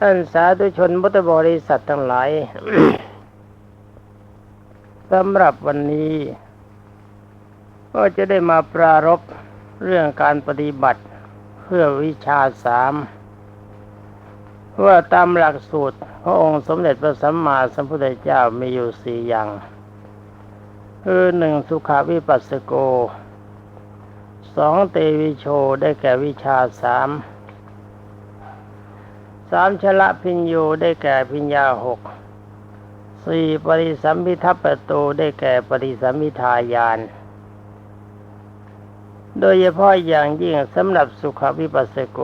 ท่านสาธุชนพุทธบริษัททั้งหลายสำหรับวันนี้ ก็จะได้มาปรารบเรื่องการปฏิบัติเพื่อวิชาสามว่าตามหลักสูตร พระองค์สมเด็จพระสัมมาสัมพุทธเจ้ามีอยู่สี่อย่าง คือหนึ่งสุขาวิปัสสโกสองเตวิโชได้แก่วิชาสาม สามชละพิญโยได้แก่พิญญาหกสี่ปริสัมพิทัปโตได้แก่ปริสัมพิทายาน โดยเฉพาะอย่างยิ่งสำหรับสุขวิปัสสโก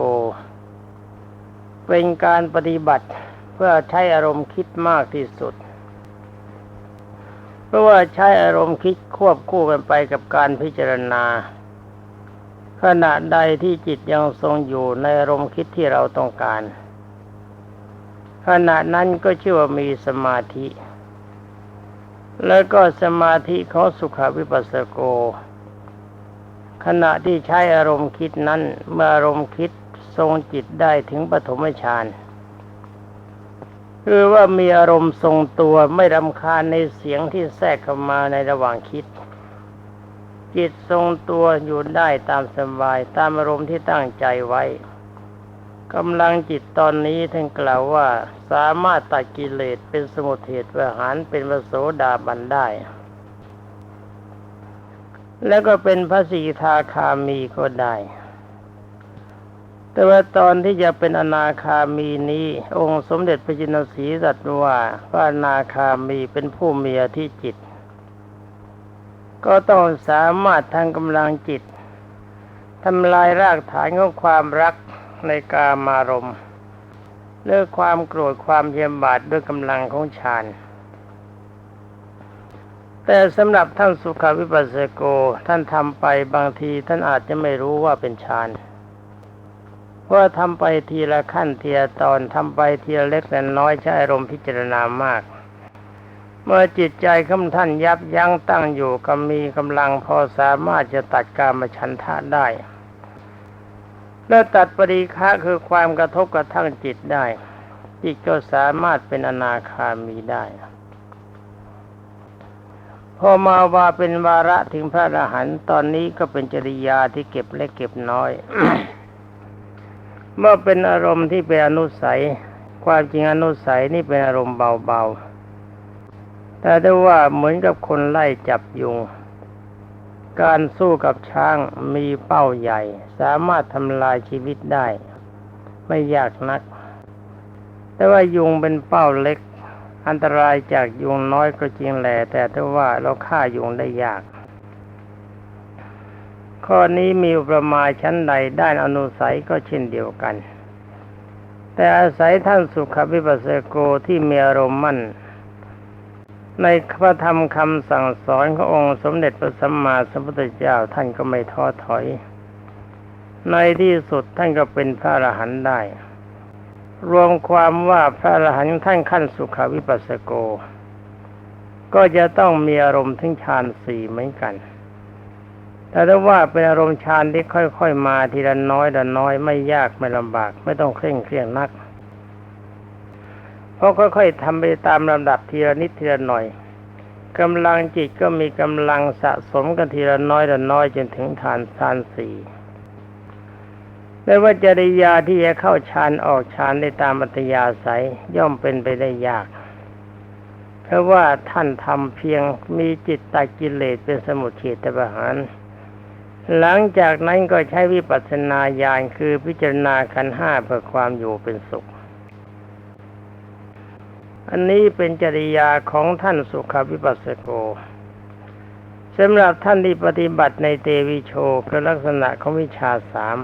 เป็นการปฏิบัติเพื่อใช้อารมณ์คิดมากที่สุด เพราะว่าใช้อารมณ์คิดควบคู่กันไปกับการพิจารณา ขณะใดที่จิตยังทรงอยู่ในอารมณ์คิดที่เราต้องการ ขณะนั้นก็ชื่อว่ามีสมาธิ แล้วก็สมาธิของสุขวิปัสสโก ขณะที่ใช้อารมณ์คิดนั้น เมื่ออารมณ์คิดทรงจิตได้ถึงปฐมฌานคือว่ามีอารมณ์ทรงตัวไม่รำคาญในเสียงที่แทรกเข้ามาในระหว่างคิด จิตทรงตัวอยู่ได้ตามสบายตามอารมณ์ที่ตั้งใจไว้ กำลังจิตตอนนี้ท่านกล่าวว่าสามารถตัดกิเลสเป็นสมุทเทศวหารเป็นพระโสดาบันได้ แล้วก็เป็นพระสีทาคามีก็ได้ แต่ว่าตอนที่จะเป็นอนาคามีนี้ องค์สมเด็จพระจินสีตรัสว่าพระอนาคามีเป็นผู้มีอธิจิต ก็ต้องสามารถทางกำลังจิตทำลายรากฐานของความรัก ในกามารมณ์เลิกความโกรธความเยียมบาดด้วยกำลังของฌานแต่สำหรับท่านสุขวิปัสสโกท่านทำไปบางทีท่านอาจจะไม่รู้ว่าเป็นฌานเพราะทำไปทีละขั้นทีละตอนทำไปทีละเล็กและน้อยใช้อารมณ์พิจารณามาก เมื่อจิตใจของท่านยับยั้งตั้งอยู่ก็มีกำลังพอสามารถจะตัดกามฉันทะได้ และตัดปริฆะคือความกระทบกระทั่งจิตได้ จิตก็สามารถเป็นอนาคามีได้ พอมาว่าเป็นวาระถึงพระอรหันต์ตอนนี้ก็เป็นจริยาที่เก็บเล็กเก็บน้อย เมื่อเป็นอารมณ์ที่เป็นอนุสัย ความจริงอนุสัยนี่เป็นอารมณ์เบาๆแต่ได้ว่าเหมือนกับคนไล่จับยุง การสู้กับช้างมีเป้าใหญ่ สามารถทำลายชีวิตได้ ไม่ยากนัก แต่ว่ายุงเป็นเป้าเล็ก อันตรายจากยุงน้อยก็จริงแหละแต่ถ้าว่าเราฆ่ายุงได้ยาก ข้อนี้มีประมาณชั้นใดด้านอนุสัยก็เช่นเดียวกัน แต่อาศัยท่านสุขวิปัสสโกที่มีอารมณ์มั่น ในพระธรรมคำสั่งสอนขององค์สมเด็จพระสัมมาสัมพุทธเจ้าท่านก็ไม่ท้อถอย ในที่สุดท่านก็เป็นพระอรหันต์ได้ รวมความว่าพระอรหันต์ท่านขั้นสุขวิปัสสโก ก็จะต้องมีอารมณ์ถึงฌานสี่เหมือนกัน แต่ถ้าว่าเป็นอารมณ์ฌานที่ค่อยๆมาทีละน้อยละน้อยไม่ยากไม่ลำบาก ไม่ต้องเคร่งเครียดนัก ราะค่อยๆทำไปตามลำดับทีละนิดทีละหน่อยกำลังจิตก็มีกำลังสะสมกันทีละน้อยละน้อยจนถึงฐานฌานสี่ไม่ว่าจริยาที่จะเข้าฌานออกฌานในตามอัตยาศัยย่อมเป็นไปได้ยาก เพราะว่าท่านทำเพียงมีจิตตัดกิเลสเป็นสมุทเฉตประหาร หลังจากนั้นก็ใช้วิปัสสนาญาณคือพิจารณาขันห้าเพื่อความอยู่เป็นสุข อันนี้เป็นจริยาของท่านสุขวิปัสสโกสำหรับท่านที่ปฏิบัติในเตวิโชคือลักษณะของวิชาสาม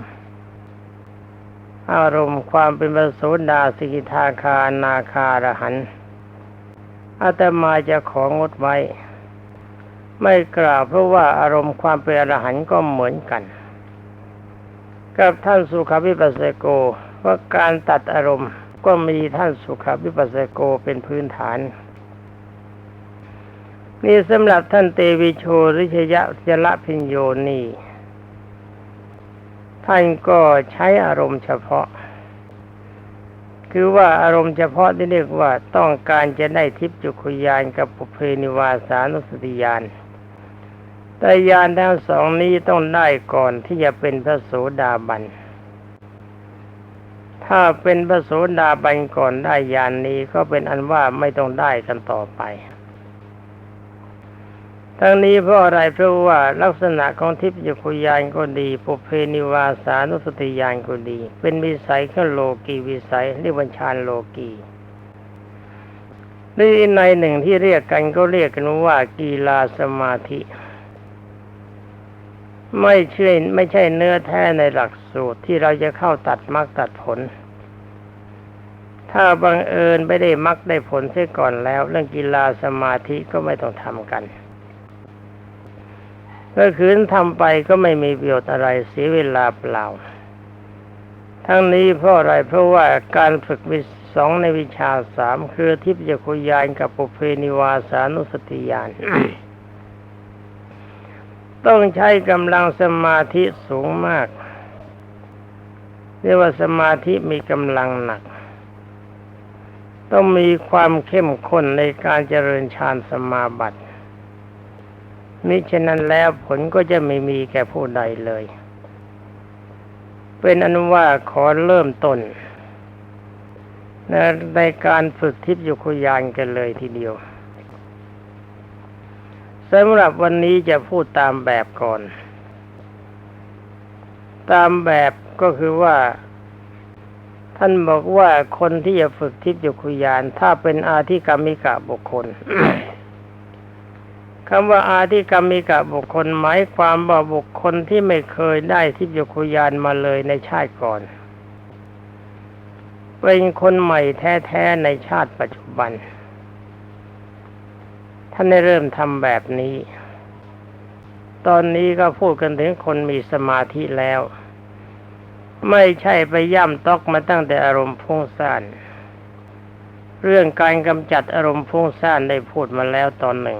อารมณ์ความเป็นประโสดาสิกิทาคานาคารหันอาตมาจะของดไว้ ไม่กล่าวเพราะว่าอารมณ์ความเป็นอรหันต์ก็เหมือนกัน กับท่านสุขวิปัสสโกว่าการตัดอารมณ์ ก็มีท่านสุขวิปัสสโกเป็นพื้นฐาน นี่สำหรับท่านเตวิโชริชยะจละพิญโยนีท่านก็ใช้อารมณ์เฉพาะ คือว่าอารมณ์เฉพาะที่เรียกว่าต้องการจะได้ทิพย์จุคุยานกับปุเพนิวาสานุสติยานแต่ยานทั้งสองนี้ต้องได้ก่อนที่จะเป็นพระโสดาบัน ถ้าเป็นพระโสดาบันก่อนได้ยานนี้ก็เป็นอันว่าไม่ต้องได้กันต่อไป ทั้งนี้เพราะอะไรเพราะว่าลักษณะของทิพยคุยานก็ดีปุเพนิวาสานุสติยานก็ดี เป็นวิสัยขึ้นโลกีวิสัยเรียกวัญชานโลกีหรือในหนึ่งที่เรียกกันก็เรียกกันว่ากีฬาสมาธิ ไม่ใช่ไม่ใช่เนื้อแท้ในหลักสูตรที่เราจะเข้าตัดมรรคตัดผล ถ้าบังเอิญไม่ได้มรรคได้ผลเสียก่อนแล้ว เรื่องกีฬาสมาธิก็ไม่ต้องทำกันถ้าคืนทำไปก็ไม่มีประโยชน์อะไรเสียเวลาเปล่า ทั้งนี้เพราะอะไรเพราะว่าการฝึกวิสองในวิชาสามคือทิพยคุยานกับปุเพนิวาสานุสติยาน ต้องใช้กำลังสมาธิสูงมาก เรียกว่าสมาธิมีกำลังหนัก ต้องมีความเข้มข้นในการเจริญฌานสมาบัติมิฉะนั้นแล้วผลก็จะไม่มีแก่ผู้ใดเลย เป็นอนุว่าขอเริ่มต้นในการฝึกทิพยุคุยานกันเลยทีเดียว สำหรับวันนี้จะพูดตามแบบก่อน ตามแบบก็คือว่า ท่านบอกว่าคนที่จะฝึกทิพยุคุยาน ถ้าเป็นอาธิกรรมิกะบุคคลคำว่าอาธิกรรมิกะบุคคลหมายความว่าบุคคลที่ไม่เคยได้ทิพยคุยานมาเลยในชาติก่อน เป็นคนใหม่แท้ๆในชาติปัจจุบัน ท่านได้เริ่มทำแบบนี้ ตอนนี้ก็พูดกันถึงคนมีสมาธิแล้ว ไม่ใช่ไปย่ำตอกมาตั้งแต่อารมณ์พุ่งซ่านเรื่องการกำจัดอารมณ์พุ่งซ่านได้พูดมาแล้วตอนหนึ่ง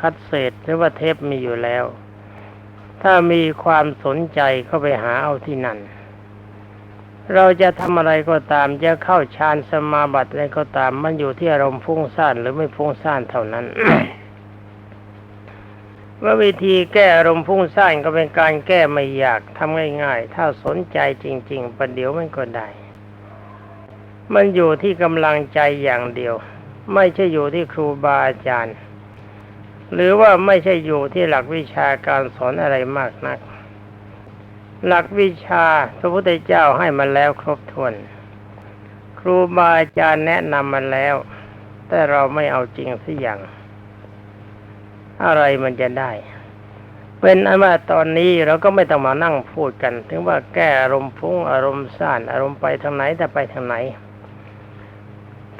คัดเศษหรือว่าเทปมีอยู่แล้ว ถ้ามีความสนใจก็ไปหาเอาที่นั่น เราจะทำอะไรก็ตามจะเข้าฌานสมาบัติอะไรก็ตาม มันอยู่ที่อารมณ์ฟุ้งซ่านหรือไม่ฟุ้งซ่านเท่านั้นว่าวิธีแก้อารมณ์ฟุ้งซ่านก็เป็นการแก้ไม่ยากทำง่ายๆ ถ้าสนใจจริง ๆประเดี๋ยวมันก็ได้ มันอยู่ที่กำลังใจอย่างเดียว ไม่ใช่อยู่ที่ครูบาอาจารย์ หรือว่าไม่ใช่อยู่ที่หลักวิชาการสอนอะไรมากนัก หลักวิชาพระพุทธเจ้าให้มาแล้วครบถ้วน ครูบาอาจารย์แนะนำมาแล้ว แต่เราไม่เอาจริงสักอย่าง อะไรมันจะได้ เป็นอันว่าตอนนี้เราก็ไม่ต้องมานั่งพูดกัน ถึงว่าแก้อารมณ์ฟุ้งอารมณ์ซ่านอารมณ์ไปทางไหนแต่ไปทางไหน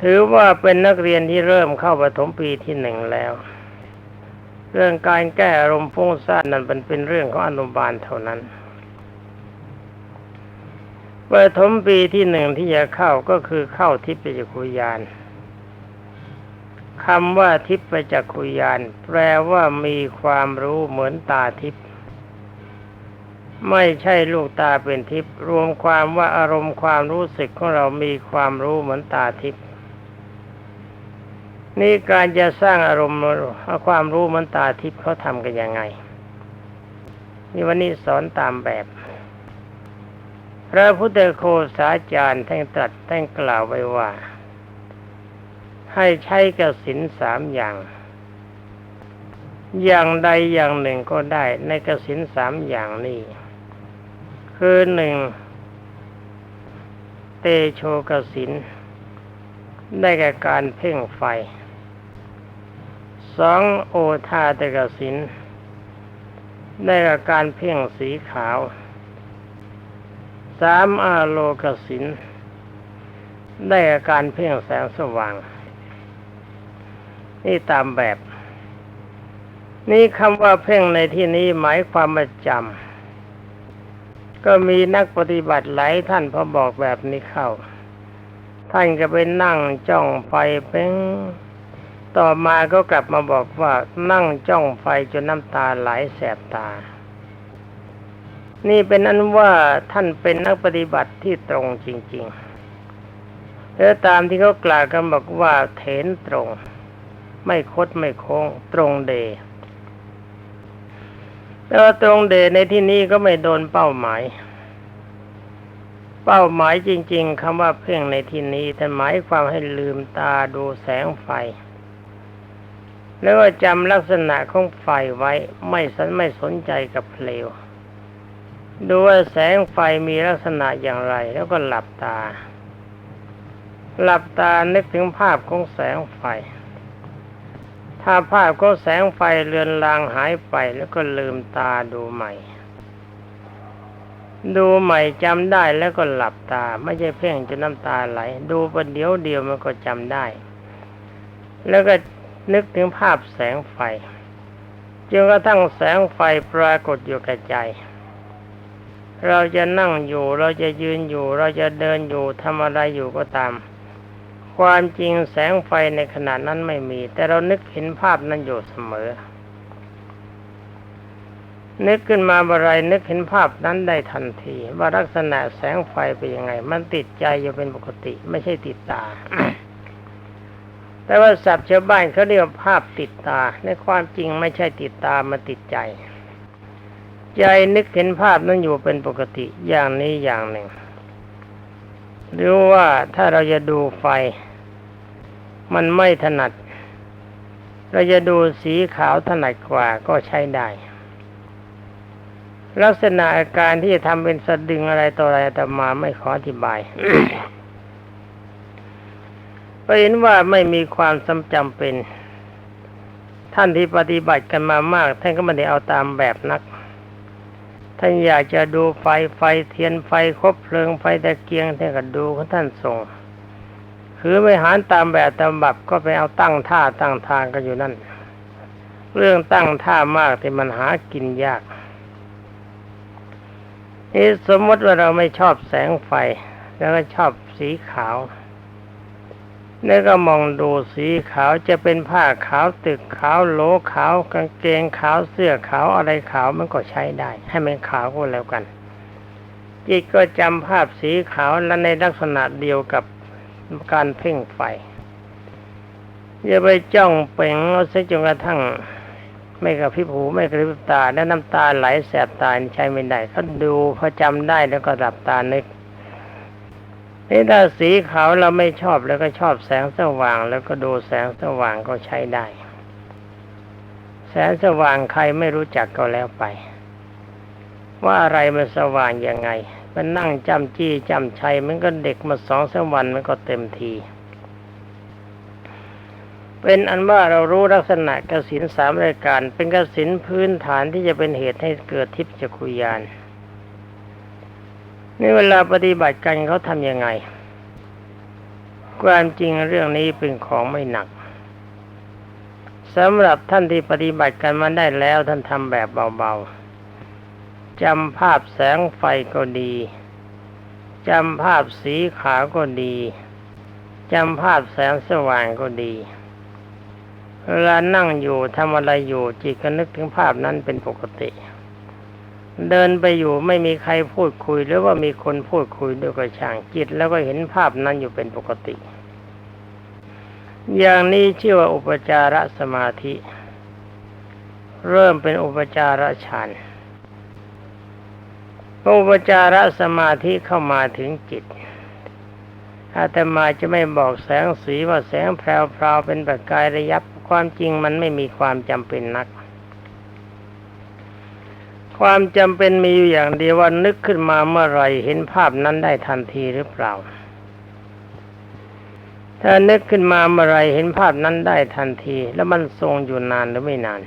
ถือว่าเป็นนักเรียนที่เริ่มเข้าปฐมปีที่หนึ่งแล้ว เรื่องการแก้อารมณ์ฟุ้งซ่านนั้นเป็นเป็นเรื่องของอนุบาลเท่านั้น ปฐมปีที่หนึ่งที่จะเข้าก็คือเข้าทิพยคุยานคำว่าทิพยจักคุยานแปลว่ามีความรู้เหมือนตาทิพย์ไม่ใช่ลูกตาเป็นทิพย์รวมความว่าอารมณ์ความรู้สึกของเรามีความรู้เหมือนตาทิพย์นี่การจะสร้างอารมณ์ความรู้เหมันตาทิพย์เขาทำกันยังไง นี่วันนี้สอนตามแบบ พระพุทธโคสาจารย์ท่านตรัสท่านกล่าวไว้ว่า ให้ใช้กสินสามอย่าง อย่างใดอย่างหนึ่งก็ได้ในกสินสามอย่างนี้ คือหนึ่งเตโชกสินได้แก่การเพ่งไฟสองโอทาตกสินได้กับการเพ่งสีขาว สามอาโลกสิน ได้กับการเพ่งแสงสว่าง นี่ตามแบบ นี่คำว่าเพ่งในที่นี้หมายความประจำก็มีนักปฏิบัติหลายท่านพอบอกแบบนี้เข้า ท่านก็ไปนั่งจ้องไฟเพ่งต่อมาก็กลับมาบอกว่านั่งจ้องไฟจนน้ำตาไหลแสบตา นี่เป็นอันว่าท่านเป็นนักปฏิบัติที่ตรงจริงๆแล้วตามที่เขากล่าวกันบอกว่าเถนตรง ไม่คดไม่โค้งตรงเดแต่ว่าตรงเดในที่นี้ก็ไม่โดนเป้าหมาย เป้าหมายจริง ๆคำว่าเพ่งในที่นี้แต่หมายความให้ลืมตาดูแสงไฟแล้วก็จำลักษณะของไฟไว้ไม่สนไม่สนใจกับเพลว ดูว่าแสงไฟมีลักษณะอย่างไร แล้วก็หลับตา หลับตานึกถึงภาพของแสงไฟ ถ้าภาพของแสงไฟเลือนลางหายไปแล้วก็ลืมตาดูใหม่ ดูใหม่จำได้แล้วก็หลับตา ไม่ใช่เพ่งจนน้ำตาไหล ดูประเดี๋ยวเดียวมันก็จำได้ แล้วก็นึกถึงภาพแสงไฟจนกระทั่งแสงไฟปรากฏอยู่กับใจ เราจะนั่งอยู่ เราจะยืนอยู่ เราจะเดินอยู่ทำอะไรอยู่ก็ตาม ความจริงแสงไฟในขณะนั้นไม่มี แต่เรานึกเห็นภาพนั้นอยู่เสมอ นึกขึ้นมาบรายนึกเห็นภาพนั้นได้ทันที ว่าลักษณะแสงไฟเป็นยังไง มันติดใจอยู่เป็นปกติ ไม่ใช่ติดตา แต่ว่าศัพท์ชาวบ้านเขาเรียกว่าภาพติดตา ในความจริงไม่ใช่ติดตามาติดใจ ใจนึกเห็นภาพนั้นอยู่เป็นปกติอย่างนี้อย่างหนึ่ง หรือว่าถ้าเราจะดูไฟ มันไม่ถนัด เราจะดูสีขาวถนัดกว่าก็ใช้ได้ ลักษณะอาการที่จะทำเป็นสะดึงอะไรต่ออะไรแต่มาไม่ขออธิบายก็เห็นว่าไม่มีความสำจำเป็น ท่านที่ปฏิบัติกันมามาก ท่านก็ไม่ได้เอาตามแบบนัก ท่านอยากจะดูไฟไฟเทียนไฟคบเพลิงไฟตะเกียงท่านก็ดูของท่านส่งคือไม่หารตามแบบตามบับก็ไปเอาตั้งท่าตั้งทางกันอยู่นั่น เรื่องตั้งท่ามากที่มันหากินยากนี่สมมติว่าเราไม่ชอบแสงไฟ แล้วก็ชอบสีขาว แล้วก็มองดูสีขาวจะเป็นผ้าขาวตึกขาวโหลขาวกางเกงขาวเสื้อขาวอะไรขาวมันก็ใช้ได้ ให้มันขาวก็แล้วกัน จิตก็จำภาพสีขาวและในลักษณะเดียวกับการเพ่งไฟอย่าไปจ้องเป่งเอาซะจนกระทั่ง ไม่กระพริบหูไม่กระพริบตา และน้ำตาไหลแสบตาใช้ไม่ได้เขาดูพอจำได้แล้วก็หลับตานึก นี่ถ้าสีขาวเราไม่ชอบแล้วก็ชอบแสงสว่าง แล้วก็ดูแสงสว่างก็ใช้ได้ แสงสว่างใครไม่รู้จักก็แล้วไป ว่าอะไรมันสว่างยังไง มันนั่งจำจี้จำชัยมันก็เด็กมาสองสามวันมันก็เต็มทีเป็นอันว่าเรารู้ลักษณะกสินสามรายการ เป็นกสินพื้นฐานที่จะเป็นเหตุให้เกิดทิพยจักรุยาน นี่เวลาปฏิบัติกันเขาทำยังไง ความจริงเรื่องนี้เป็นของไม่หนักสำหรับท่านที่ปฏิบัติกันมาได้แล้วท่านทำแบบเบาๆจำภาพแสงไฟก็ดีจำภาพสีขาวก็ดีจำภาพแสงสว่างก็ดีเวลานั่งอยู่ทำอะไรอยู่จิตก็นึกถึงภาพนั้นเป็นปกติ เดินไปอยู่ไม่มีใครพูดคุย หรือว่ามีคนพูดคุยด้วยก็ช่างจิต แล้วก็เห็นภาพนั้นอยู่เป็นปกติ อย่างนี้ชื่อว่าอุปจารสมาธิ เริ่มเป็นอุปจารฌานอุปจารสมาธิเข้ามาถึงจิตอาตมาจะไม่บอกแสงสีว่าแสงแพรวๆเป็นประกายระยับความจริงมันไม่มีความจำเป็นนัก ความจำเป็นมีอยู่อย่างเดียวว่านึกขึ้นมาเมื่อไรเห็นภาพนั้นได้ทันทีหรือเปล่า ถ้านึกขึ้นมาเมื่อไรเห็นภาพนั้นได้ทันที แล้วมันทรงอยู่นานหรือไม่นาน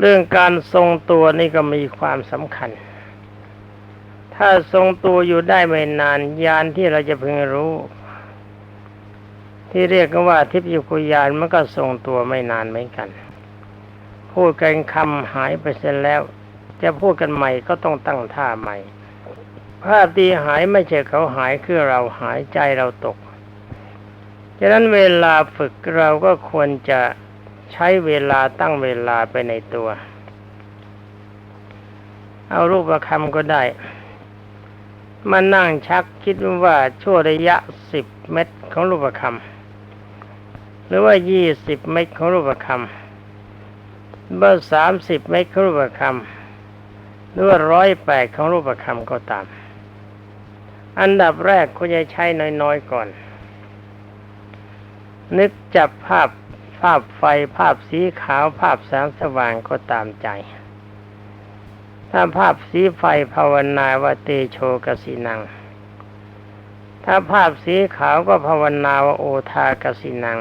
เรื่องการทรงตัวนี่ก็มีความสำคัญ ถ้าทรงตัวอยู่ได้ไม่นานยานที่เราจะพึงรู้ ที่เรียกกันว่าทิพยคุยานมันก็ทรงตัวไม่นานเหมือนกัน พูดกันคำหายไปเสร็จแล้ว จะพูดกันใหม่ก็ต้องตั้งท่าใหม่ภาพดีหายไม่ใช่เขาหายคือเราหายใจเราตกฉะนั้นเวลาฝึกเราก็ควรจะใช้เวลาตั้งเวลาไปในตัว เอารูปประคำก็ได้ มานั่งชักคิดว่าชั่วระยะสิบเมตรของรูปประคำหรือว่ายี่สิบเมตรของรูปประคำ เบอร์สามสิบเมตรของรูปคำหรือว่าร้อยแปดของรูปคำก็ตาม อันดับแรกคุณจะใช้น้อยๆก่อน นึกจับภาพภาพไฟภาพสีขาวภาพแสงสว่างก็ตามใจ ถ้าภาพสีไฟภาวนาวาเตโชกสินัง ถ้าภาพสีขาวก็ภาวนาวาโอทากสินัง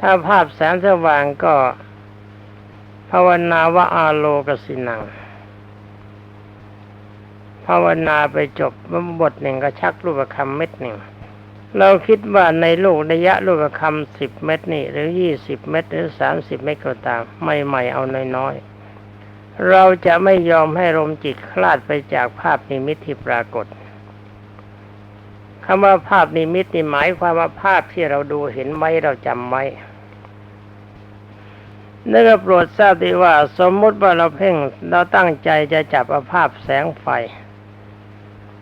ถ้าภาพแสงสว่างก็ ภาวนาวาอาโลกสินัง ภาวนาไปจบบทหนึ่งก็ชักรูปคำเม็ดหนึ่ง เราคิดว่าในโลกระยะลูกคำสิบเมตรนี่ หรือยี่สิบเมตรหรือสามสิบเมตรก็ตามไม่ใหม่เอาน้อยๆ เราจะไม่ยอมให้ลมจิตคลาดไปจากภาพนิมิตที่ปรากฏคำว่าภาพนิมิตนี่หมายความว่าภาพที่เราดูเห็นไว้เราจำไว้ นึกโปรดทราบดีว่าสมมุติว่าเราเพ่งเราตั้งใจจะจับอภาพแสงไฟ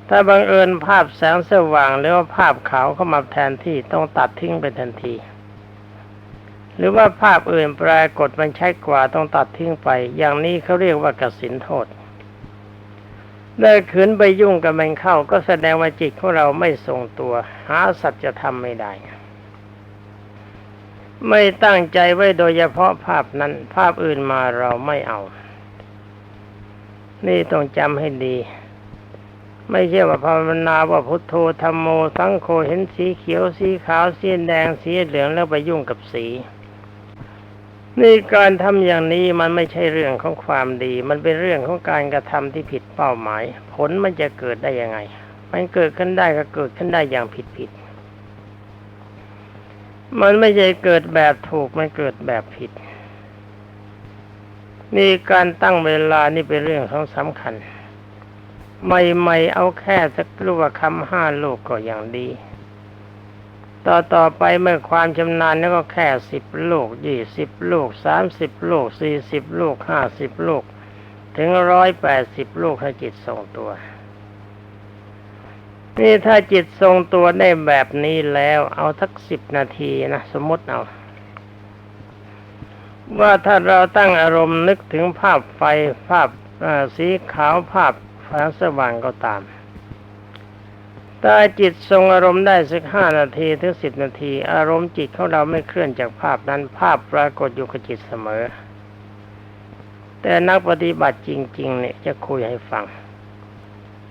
ถ้าบังเอิญภาพแสงสว่างหรือว่าภาพขาวเข้ามาแทนที่ต้องตัดทิ้งไปทันที หรือว่าภาพอื่นปรากฏมันใช้กว่าต้องตัดทิ้งไป อย่างนี้เขาเรียกว่ากสินโทษได้ขืนไปยุ่งกับมันเข้าก็แสดงว่าจิตของเราไม่ทรงตัว หาสัจธรรมไม่ได้ ไม่ตั้งใจไว้โดยเฉพาะภาพนั้น ภาพอื่นมาเราไม่เอา นี่ต้องจำให้ดี ไม่ใช่ว่าภาวนาว่าพุทโธธรรมโม สังโฆเห็นสีเขียวสีขาวสีแดงสีเหลืองแล้วไปยุ่งกับสีนี่การทำอย่างนี้มันไม่ใช่เรื่องของความดี มันเป็นเรื่องของการกระทำที่ผิดเป้าหมาย ผลมันจะเกิดได้ยังไง มันเกิดขึ้นได้ก็เกิดขึ้นได้อย่างผิดผิด มันไม่ใช่เกิดแบบถูก มันเกิดแบบผิด นี่การตั้งเวลานี่เป็นเรื่องของสำคัญ ใหม่ๆเอาแค่สักลูกคำห้าลูกก็อย่างดี ต่อต่อไปเมื่อความชำนาญแล้วก็แค่สิบลูกยี่สิบลูกสามสิบลูกสี่สิบลูกห้าสิบลูก ถึงร้อยแปดสิบลูกให้จิตทรงตัว นี่ถ้าจิตทรงตัวได้แบบนี้แล้ว เอาทักสิบนาทีนะสมมติเอา ว่าถ้าเราตั้งอารมณ์นึกถึงภาพไฟภาพสีขาวภาพแสงสว่างก็ตามถ้าจิตทรงอารมณ์ได้สักห้านาทีถึงสิบนาที อารมณ์จิตของเราไม่เคลื่อนจากภาพนั้นภาพปรากฏอยู่กับจิตเสมอ แต่นักปฏิบัติจริง ๆ เนี่ยจะคุยให้ฟัง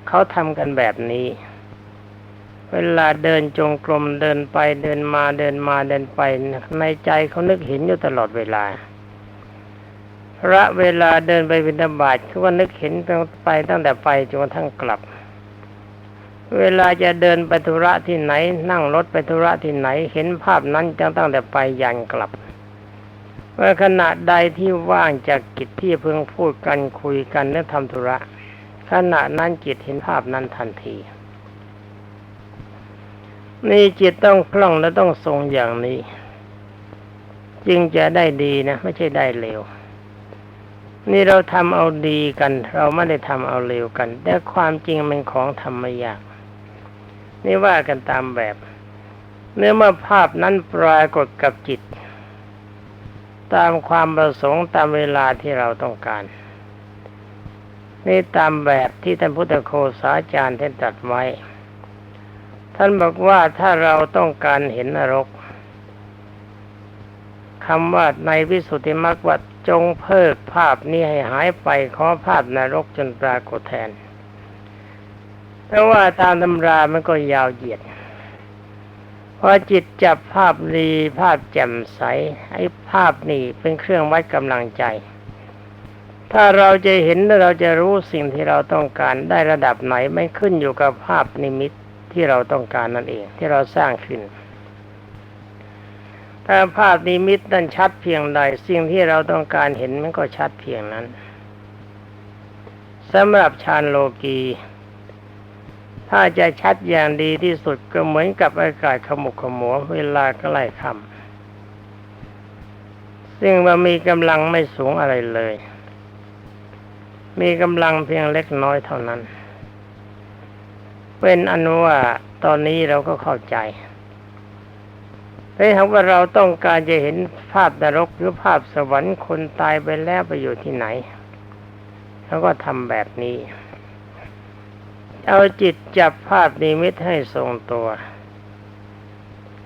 เขาทำกันแบบนี้ เวลาเดินจงกรมเดินไปเดินมาเดินมาเดินไป ในใจเขานึกเห็นอยู่ตลอดเวลา พระเวลาเดินไปบิณฑบาตเขาว่านึกเห็นไปตั้งแต่ไปจนกระทั่งกลับ เวลาจะเดินไปธุระที่ไหน นั่งรถไปธุระที่ไหน เห็นภาพนั้นจังตั้งแต่ไปยันกลับเมื่อขณะใดที่ว่างจากกิจที่เพิ่งพูดกันคุยกันและทำธุระ ขณะนั้นจิตเห็นภาพนั้นทันที นี่จิตต้องคล่องและต้องทรงอย่างนี้ จึงจะได้ดีนะ ไม่ใช่ได้เร็ว นี่เราทำเอาดีกัน เราไม่ได้ทำเอาเร็วกัน แต่ความจริงเป็นของทำไม่ยาก นี่ว่ากันตามแบบ เนื้อเมื่อภาพนั้นปรากฏกับจิต ตามความประสงค์ตามเวลาที่เราต้องการ นี่ตามแบบที่ท่านพุทธโคสาจารย์ท่านตรัสไว้ ท่านบอกว่าถ้าเราต้องการเห็นนรกคำว่าในวิสุทธิมรรควัดจงเพิกภาพนี้ให้หายไปขอภาพนรกจนปรากฏแทนเพราะว่าตามตำรามันก็ยาวเหยียดพอจิตจับภาพดีภาพแจ่มใสไอ้ภาพนี่เป็นเครื่องวัดกำลังใจ ถ้าเราจะเห็นเราจะรู้สิ่งที่เราต้องการได้ระดับไหนไม่ขึ้นอยู่กับภาพนิมิต ที่เราต้องการนั่นเอง ที่เราสร้างขึ้นถ้าภาพนิมิตนั้นชัดเพียงใด สิ่งที่เราต้องการเห็นมันก็ชัดเพียงนั้นสำหรับฌานโลกีถ้าจะชัดอย่างดีที่สุดก็เหมือนกับอากาศขมุกขมัวเวลาใกล้ค่ำซึ่งมันมีกำลังไม่สูงอะไรเลย มีกำลังเพียงเล็กน้อยเท่านั้น เป็นอันว่าตอนนี้เราก็เข้าใจถ้าหากว่าเราต้องการจะเห็นภาพนรกหรือภาพสวรรค์คนตายไปแล้วไปอยู่ที่ไหนเราก็ทำแบบนี้ เอาจิตจับภาพนิมิตให้ทรงตัว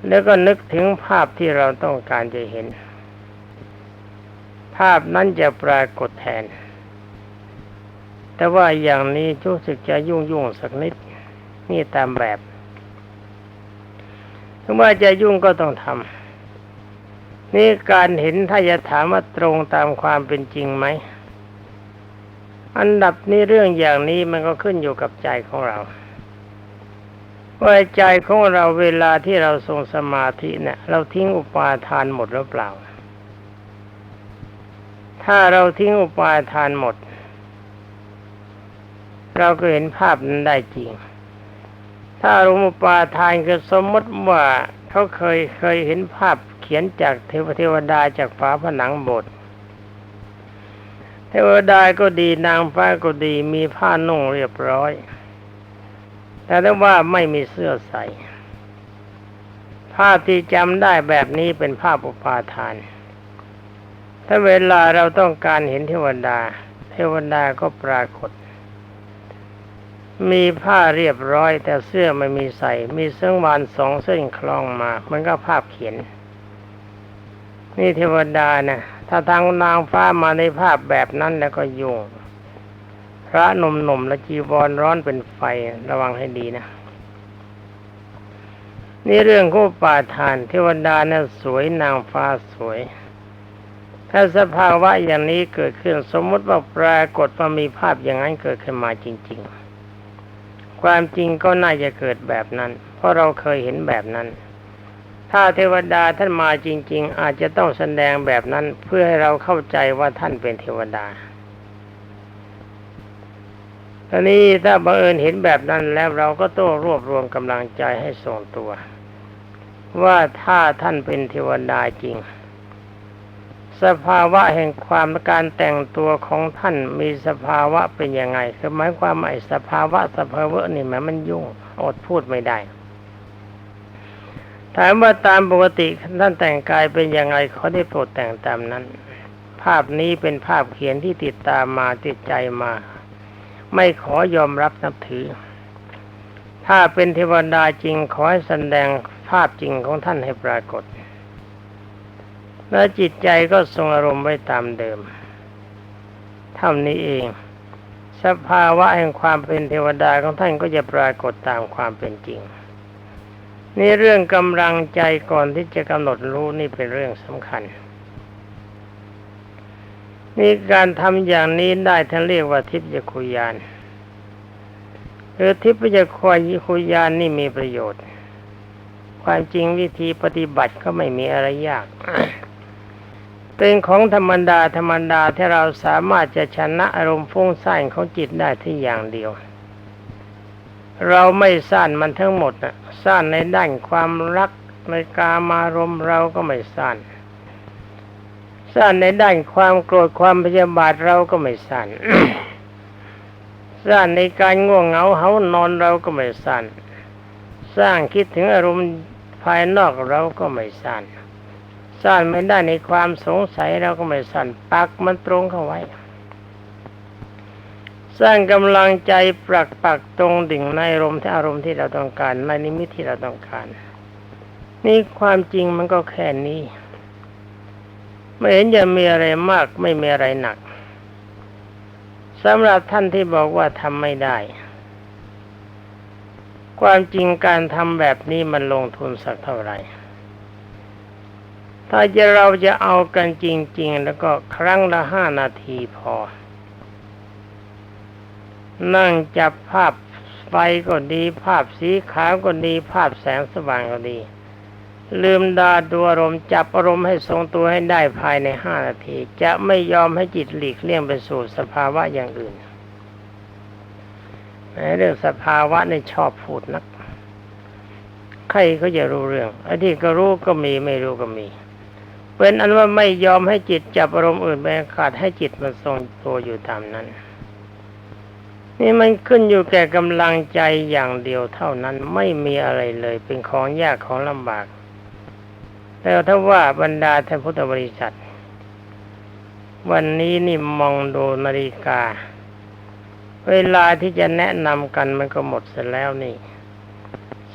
แล้วก็นึกถึงภาพที่เราต้องการจะเห็น ภาพนั้นจะปรากฏแทน แต่ว่าอย่างนี้รู้สึกจะยุ่งยุ่งสักนิด นี่ตามแบบถึงว่าจะยุ่งก็ต้องทำนี่การเห็นถ้าจะถามว่าตรงตามความเป็นจริงไหม อันดับนี้เรื่องอย่างนี้มันก็ขึ้นอยู่กับใจของเราว่าใจของเราเวลาที่เราทรงสมาธิเนี่ย เราทิ้งอุปาทานหมดหรือเปล่า ถ้าเราทิ้งอุปาทานหมด เราก็เห็นภาพนั้นได้จริง ถ้าอารมณ์ปาทานก็สมมติว่าเขาเคยเคยเห็นภาพเขียนจากเทวเทวดาจากฝาผนังโบสถ์เทวดาก็ดีนางฟ้าก็ดีมีผ้านุ่งเรียบร้อย แต่ถ้าว่าไม่มีเสื้อใส่ภาพที่จำได้แบบนี้เป็นภาพอุปาทาน ถ้าเวลาเราต้องการเห็นเทวดา เทวดาก็ปรากฏ มีผ้าเรียบร้อย แต่เสื้อไม่มีใส่ มีเส้นวานสองเส้นคลองมา มันก็ภาพเขียน นี่เทวดานะถ้าทางนางฟ้ามาในภาพแบบนั้นแล้วก็ยุ่งพระหนุ่มๆและจีวรร้อนเป็นไฟระวังให้ดีนะ นี่เรื่องของป่าทาน เทวดานะ่ะสวยนางฟ้าสวย ถ้าสภาวะอย่างนี้เกิดขึ้นสมมติว่าปรากฏว่ามีภาพอย่างนั้นเกิดขึ้นมาจริง ๆ ความจริงก็น่าจะเกิดแบบนั้น เพราะเราเคยเห็นแบบนั้น ถ้าเทวดาท่านมาจริง ๆ อาจจะต้องแสดงแบบนั้นเพื่อให้เราเข้าใจว่าท่านเป็นเทวดาตอนนี้ถ้าบังเอิญเห็นแบบนั้นแล้วเราก็ต้องรวบรวมกำลังใจให้ทรงตัว ว่าถ้าท่านเป็นเทวดาจริง สภาวะแห่งความการแต่งตัวของท่านมีสภาวะเป็นยังไง คือหมายความว่าไอ้สภาวะสภาวะนี่มันมันยุ่งอดพูดไม่ได้ถามว่าตามปกติท่านแต่งกายเป็นยังไงเขาได้โปรดแต่งตามนั้น ภาพนี้เป็นภาพเขียนที่ติดตามมาติดใจมา ไม่ขอยอมรับนับถือ ถ้าเป็นเทวดาจริงขอให้แสดงภาพจริงของท่านให้ปรากฏ และจิตใจก็ทรงอารมณ์ไว้ตามเดิมเท่านี้เอง สภาวะแห่งความเป็นเทวดาของท่านก็จะปรากฏตามความเป็นจริง นี่เรื่องกำลังใจก่อนที่จะกำหนดรู้นี่เป็นเรื่องสำคัญ นี่การทำอย่างนี้ได้ท่านเรียกว่าทิพยคุยานหรือทิพยคุยานนี่มีประโยชน์ ความจริงวิธีปฏิบัติก็ไม่มีอะไรยาก เป็นของธรรมดาธรรมดาที่เราสามารถจะชนะอารมณ์ฟุ้งซ่านของจิตได้ที่อย่างเดียว เราไม่ซ่านมันทั้งหมดนะซ่านในด้านความรักในกามารมณ์เราก็ไม่ซ่านซ่านในด้านความโกรธความพยาบาทเราก็ไม่ซ่านซ่านในการง่วงเหงาเหานอนเราก็ไม่ซ่านสร้างคิดถึงอารมณ์ภายนอกเราก็ไม่ซ่าน ซ่านไม่ได้ในความสงสัยเราก็ไม่ซ่านปักมันตรงเข้าไว้ สร้างกำลังใจปรักปักตรงดิ่งในอารมณ์ที่อารมณ์ที่เราต้องการในนิมิตที่เราต้องการ นี่ความจริงมันก็แค่นี้ ไม่เห็นจะมีอะไรมากไม่มีอะไรหนักสำหรับท่านที่บอกว่าทำไม่ได้ ความจริงการทำแบบนี้มันลงทุนสักเท่าไหร่ ถ้าจะเราจะเอากันจริง ๆ แล้วก็ครั้งละห้านาทีพอ นั่งจับภาพไฟก็ดี ภาพสีขาวก็ดี ภาพแสงสว่างก็ดี ลืมดาดูอารมณ์จับอารมณ์ให้ทรงตัวให้ได้ภายในห้านาที จะไม่ยอมให้จิตหลีกเลี่ยงไปสู่สภาวะอย่างอื่นแม้เรื่องสภาวะในชอบพูดนัก ใครเขาจะรู้เรื่องไอ้ที่ก็รู้ก็มีไม่รู้ก็มี เป็นอันว่าไม่ยอมให้จิตจับอารมณ์อื่นไปขาดให้จิตมันทรงตัวอยู่ตามนั้น นี่มันขึ้นอยู่แก่กำลังใจอย่างเดียวเท่านั้นไม่มีอะไรเลยเป็นของยากของลำบาก แต่ถ้าว่าบรรดาท่านพุทธบริษัท วันนี้นี่มองดูนาฬิกา เวลาที่จะแนะนำกันมันก็หมดเสร็จแล้วนี่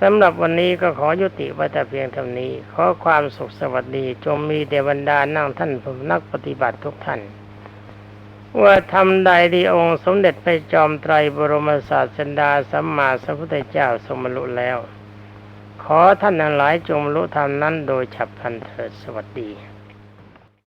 สำหรับวันนี้ก็ขอยุติไว้แต่เพียงเท่านี้ ขอความสุขสวัสดีจงมีเดบันดานั่งท่านผู้นักปฏิบัติทุกท่าน ว่าทำใดดีองค์สมเด็จพระจอมไตรบรมศาสดาสัมมาสัมพุทธเจ้าสมบรรลุแล้ว ขอท่านทั้งหลายจงรู้ธรรมนั้นโดยฉับพลันเถิดสวัสดี